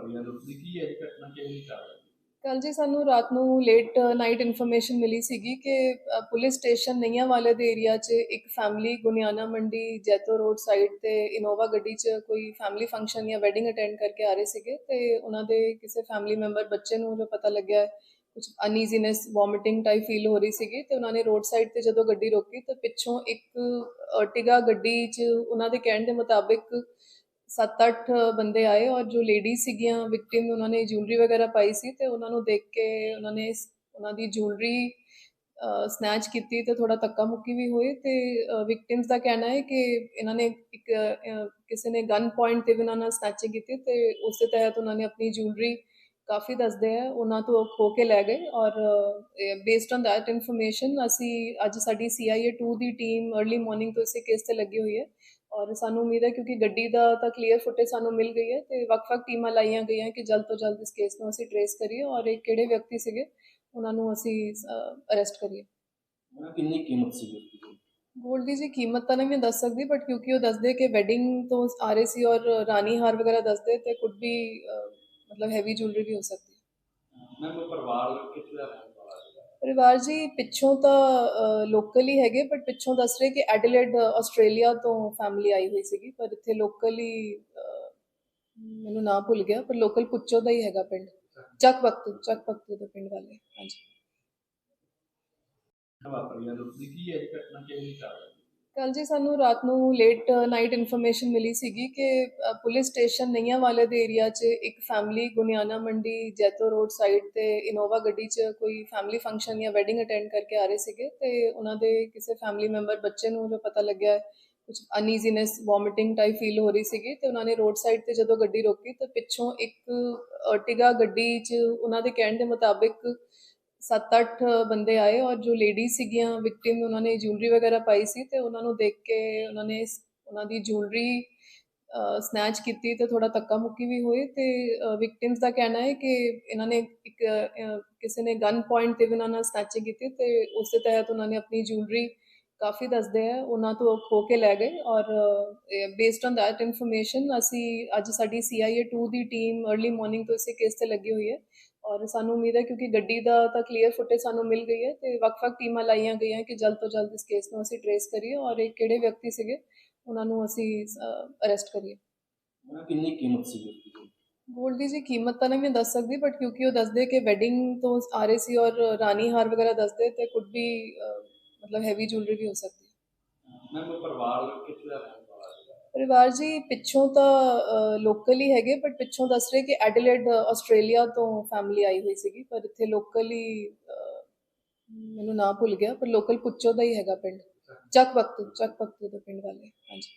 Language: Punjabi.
ਵਾਪਰੀ ਹੈ ਤੁਸੀਂ ਕੀ ਹੈ ਘਟਨਾ ਕਿਹੜੀ ਚੱਲ ਕੱਲ ਜੀ ਸਾਨੂੰ ਰਾਤ ਨੂੰ ਲੇਟ ਨਾਈਟ ਇਨਫੋਰਮੇਸ਼ਨ ਮਿਲੀ ਸੀਗੀ ਕਿ ਪੁਲਿਸ ਸਟੇਸ਼ਨ ਨਈਆਂ ਵਾਲੇ ਦੇ ਏਰੀਆ 'ਚ ਇੱਕ family Guniana Mandi Jaito road side ਤੇ ਇਨੋਵਾ ਗੱਡੀ 'ਚ ਕੋਈ ਫੈਮਿਲੀ ਫੰਕਸ਼ਨ ਜਾਂ ਵੈਡਿੰਗ ਅਟੈਂਡ ਕਰਕੇ ਆ ਰਹੇ ਸੀਗੇ ਤੇ ਉਹਨਾਂ ਦੇ ਕਿਸੇ ਫੈਮਿਲੀ ਮੈਂਬਰ ਬੱਚੇ ਨੂੰ ਜੋ ਪਤਾ ਲੱਗਿਆ ਕੁਝ ਅਨਈਜ਼ੀਨੈਸ ਵੋਮਿਟਿੰਗ ਟਾਈਪ ਫੀਲ ਹੋ ਰਹੀ ਸੀਗੀ ਤੇ ਉਹਨਾਂ ਨੇ ਰੋਡ ਸਾਈਡ ਤੇ ਜਦੋਂ ਗੱਡੀ ਰੋਕੀ ਤਾਂ ਪਿੱਛੋਂ ਇੱਕ ਅਰਟਿਗਾ ਗੱਡੀ 'ਚ ਉਹਨਾਂ ਦੇ ਕਹਿਣ ਦੇ ਮੁਤਾਬਿਕ 7-8 ਬੰਦੇ ਆਏ ਔਰ ਜੋ ਲੇਡੀ ਸੀਗੀਆਂ ਵਿਕਟਿਮ ਉਹਨਾਂ ਨੇ ਜੁਐਲਰੀ ਵਗੈਰਾ ਪਾਈ ਸੀ ਤੇ ਉਹਨਾਂ ਨੂੰ ਦੇਖ ਕੇ ਉਹਨਾਂ ਨੇ ਉਹਨਾਂ ਦੀ ਜੁਐਲਰੀ ਸਨੈਚ ਕੀਤੀ ਤੇ ਥੋੜਾ ਧੱਕਾ ਮੁੱਕੀ ਵੀ ਹੋਈ ਤੇ ਵਿਕਟਿਮਸ ਦਾ ਕਹਿਣਾ ਹੈ ਕਿ ਇਹਨਾਂ ਨੇ ਇੱਕ ਕਿਸੇ ਨੇ ਗਨ ਪੁਆਇੰਟ ਤੇ ਵੀ ਉਹਨਾਂ ਨਾਲ ਸਨੈਚਿੰਗ ਕੀਤੀ ਤੇ ਉਸ ਦੇ ਤਹਿਤ ਉਹਨਾਂ ਨੇ ਆਪਣੀ ਜੁਐਲਰੀ ਕਾਫੀ ਦੱਸਦੇ ਆ, ਉਹਨਾਂ ਤੋਂ ਖੋ ਕੇ ਲੈ ਗਏ ਔਰ ਬੇਸਡ ਔਨ ਦੈਟ ਇਨਫੋਰਮੇਸ਼ਨ ਅਸੀਂ ਅੱਜ ਸਾਡੀ CIA 2 ਦੀ ਟੀਮ अर्ਲੀ ਮਾਰਨਿੰਗ ਤੋਂ ਇਸੇ ਕੇਸ ਤੇ ਲੱਗੀ ਹੋਈ ਹੈ ਔਰ ਸਾਨੂੰ ਉਮੀਦ ਹੈ ਕਿਉਂਕਿ ਗੱਡੀ ਦਾ ਤਾਂ ਕਲੀਅਰ ਫੁਟੇਜ ਸਾਨੂੰ ਮਿਲ ਗਈ ਹੈ ਤੇ ਵੱਖ-ਵੱਖ ਟੀਮਾਂ ਲਾਈਆਂ ਗਈਆਂ ਕਿ ਜਲਦ ਤੋਂ ਜਲਦ ਇਸ ਕੇਸ ਨੂੰ ਅਸੀਂ ਟਰੇਸ ਕਰੀਏ ਔਰ ਇਹ ਕਿਹੜੇ ਵਿਅਕਤੀ ਸੀਗੇ ਉਹਨਾਂ ਨੂੰ ਅਸੀਂ ਅਰੈਸਟ ਕਰੀਏ। ਉਹਨਾਂ ਕਿੰਨੀ ਕੀਮਤ ਸੀ ਗੋਲਡ ਦੀ? ਜੀ ਕੀਮਤ ਤਾਂ ਨਹੀਂ ਮੈਂ ਦੱਸ ਸਕਦੀ ਬਟ ਕਿਉਂਕਿ ਉਹ ਦੱਸਦੇ ਕਿ ਵੈਡਿੰਗ ਤੋਂ ਆ ਰਹੇ ਸੀ ਔਰ ਰਾਣੀ ਹਾਰ ਵਗੈਰਾ ਦੱਸਦੇ ਤੇ ਕੁਡ ਵੀ ਮਤਲਬ ਹੈਵੀ ਜੁਐਲਰੀ ਵੀ ਹੋ ਸਕਦੀ ਹੈ। ਮੈਂ ਪਰਿਵਾਰ ਕਿੱਥੇ ਦਾ ਪਰਿਵਾਰ ਜੀ, ਪਿੱਛੋਂ ਤਾਂ ਲੋਕਲ ਹੀ ਹੈਗੇ ਬਟ ਪਿੱਛੋਂ ਦੱਸ ਰਹੇ ਕਿ ਐਡਲੇਡ ਆਸਟ੍ਰੇਲੀਆ ਤੋਂ ਫੈਮਿਲੀ ਆਈ ਹੋਈ ਸੀਗੀ, ਪਰ ਇੱਥੇ ਲੋਕਲ ਹੀ ਮੈਨੂੰ ਨਾਂ ਭੁੱਲ ਗਿਆ, ਪਰ ਲੋਕਲ ਪੁੱਚੋ ਦਾ ਹੀ ਹੈਗਾ ਪਿੰਡ। ਚੱਕ ਵਕਤ ਚੱਕ ਵਕਤ ਦੇ ਪਿੰਡ ਵਾਲੇ, ਹਾਂਜੀ। ਵਾਪਰੀ ਹੈ ਤੁਸੀਂ ਕੀ ਹੈ ਘਟਨਾ, ਕਿਹੜੀ ਚੱਲ ਰਹੀ ਕੱਲ ਜੀ ਸਾਨੂੰ ਰਾਤ ਨੂੰ ਲੇਟ ਨਾਈਟ ਇਨਫੋਰਮੇਸ਼ਨ ਮਿਲੀ ਸੀਗੀ ਕਿ ਪੁਲਿਸ ਸਟੇਸ਼ਨ ਨਈਆਂ ਵਾਲੇ ਦੇ ਏਰੀਆ 'ਚ ਇੱਕ family Guniana Mandi, Jaito road side ਤੇ ਇਨੋਵਾ ਗੱਡੀ 'ਚ ਕੋਈ ਫੈਮਿਲੀ ਫੰਕਸ਼ਨ ਜਾਂ ਵੈਡਿੰਗ ਅਟੈਂਡ ਕਰਕੇ ਆ ਰਹੇ ਸੀਗੇ ਤੇ ਉਹਨਾਂ ਦੇ ਕਿਸੇ ਫੈਮਿਲੀ ਮੈਂਬਰ ਬੱਚੇ ਨੂੰ ਜੋ ਪਤਾ ਲੱਗਿਆ ਕੁਝ ਅਨਈਜ਼ੀਨੈਸ ਵੋਮਿਟਿੰਗ ਟਾਈਪ ਫੀਲ ਹੋ ਰਹੀ ਸੀਗੀ ਤੇ ਉਹਨਾਂ ਨੇ ਰੋਡ ਸਾਈਡ ਤੇ ਜਦੋਂ ਗੱਡੀ ਰੋਕੀ ਤਾਂ ਪਿੱਛੋਂ ਇੱਕ ਅਰਟਿਗਾ ਗੱਡੀ 'ਚ ਉਹਨਾਂ ਦੇ ਕਹਿਣ ਦੇ ਮੁਤਾਬਿਕ 7-8 ਬੰਦੇ ਆਏ ਔਰ ਜੋ ਲੇਡੀ ਸੀਗੀਆਂ ਵਿਕਟਿਮ ਉਹਨਾਂ ਨੇ ਜੁਐਲਰੀ ਵਗੈਰਾ ਪਾਈ ਸੀ ਤੇ ਉਹਨਾਂ ਨੂੰ ਦੇਖ ਕੇ ਉਹਨਾਂ ਨੇ ਉਹਨਾਂ ਦੀ ਜੁਐਲਰੀ ਸਨੈਚ ਕੀਤੀ ਤੇ ਥੋੜਾ ਧੱਕਾ ਮੁੱਕੀ ਵੀ ਹੋਈ ਤੇ ਵਿਕਟਿਮਸ ਦਾ ਕਹਿਣਾ ਹੈ ਕਿ ਇਹਨਾਂ ਨੇ ਇੱਕ ਕਿਸੇ ਨੇ ਗਨ ਪੁਆਇੰਟ ਤੇ ਵੀ ਉਹਨਾਂ ਨਾਲ ਸਨੈਚਿੰਗ ਕੀਤੀ ਤੇ ਉਸ ਦੇ ਤਹਿਤ ਉਹਨਾਂ ਨੇ ਆਪਣੀ ਜੁਐਲਰੀ ਕਾਫੀ ਦੱਸਦੇ ਆ ਉਹਨਾਂ ਤੋਂ ਖੋ ਕੇ ਲੈ ਗਏ ਔਰ ਬੇਸਡ ਔਨ ਦੈਟ ਇਨਫੋਰਮੇਸ਼ਨ ਅਸੀਂ ਅੱਜ ਸਾਡੀ CIA 2 ਦੀ ਟੀਮ अर्ਲੀ ਮਾਰਨਿੰਗ ਤੋਂ ਇਸੇ ਕੇਸ ਤੇ ਲੱਗੀ ਹੋਈ ਹੈ ਔਰ ਸਾਨੂੰ ਉਮੀਦ ਹੈ ਕਿਉਂਕਿ ਗੱਡੀ ਦਾ ਤਾਂ ਕਲੀਅਰ ਫੁਟੇਜ ਸਾਨੂੰ ਮਿਲ ਗਈ ਹੈ ਤੇ ਵੱਖ-ਵੱਖ ਟੀਮਾਂ ਲਾਈਆਂ ਗਈਆਂ ਕਿ ਜਲਦ ਤੋਂ ਜਲਦ ਇਸ ਕੇਸ ਨੂੰ ਅਸੀਂ ਟਰੇਸ ਕਰੀਏ ਔਰ ਇਹ ਕਿਹੜੇ ਵਿਅਕਤੀ ਸੀਗੇ ਉਹਨਾਂ ਨੂੰ ਅਸੀਂ ਅਰੈਸਟ ਕਰੀਏ। ਉਹਨਾਂ ਕਿੰਨੀ ਕੀਮਤ ਸੀ? ਗੋਲਡ ਦੀ ਜੀ ਕੀਮਤ ਤਾਂ ਨਹੀਂ ਮੈਂ ਦੱਸ ਸਕਦੀ ਬਟ ਕਿਉਂਕਿ ਉਹ ਦੱਸਦੇ ਕਿ ਵੈਡਿੰਗ ਤੋਂ ਆ ਰਹੇ ਸੀ ਔਰ ਰਾਣੀ ਹਾਰ ਵਗੈਰਾ ਦੱਸਦੇ ਤੇ ਕੁਡ ਵੀ ਮਤਲਬ ਹੈਵੀ ਜੁਐਲਰੀ ਵੀ ਹੋ ਸਕਦੀ ਹੈ। ਮੈਂ ਉਹ ਪਰਿਵਾਰ ਕਿੱਥੇ ਦਾ ਪਰਿਵਾਰ ਜੀ ਪਿੱਛੋਂ ਤਾਂ ਲੋਕਲ ਹੀ ਹੈਗੇ ਬਟ ਪਿੱਛੋਂ ਦੱਸ ਰਹੇ ਕਿ ਐਡਲੇਡ ਆਸਟ੍ਰੇਲੀਆ ਤੋਂ ਫੈਮਿਲੀ ਆਈ ਹੋਈ ਸੀਗੀ ਪਰ ਇੱਥੇ ਲੋਕਲ ਹੀ ਮੈਨੂੰ ਨਾਂ ਭੁੱਲ ਗਿਆ ਪਰ ਲੋਕਲ ਪੁੱਚੋ ਦਾ ਹੀ ਹੈਗਾ ਪਿੰਡ। ਚੱਕ ਵਕਤ ਚੱਕ ਵਕਤ ਦੇ ਪਿੰਡ ਵਾਲੇ ਹਾਂਜੀ।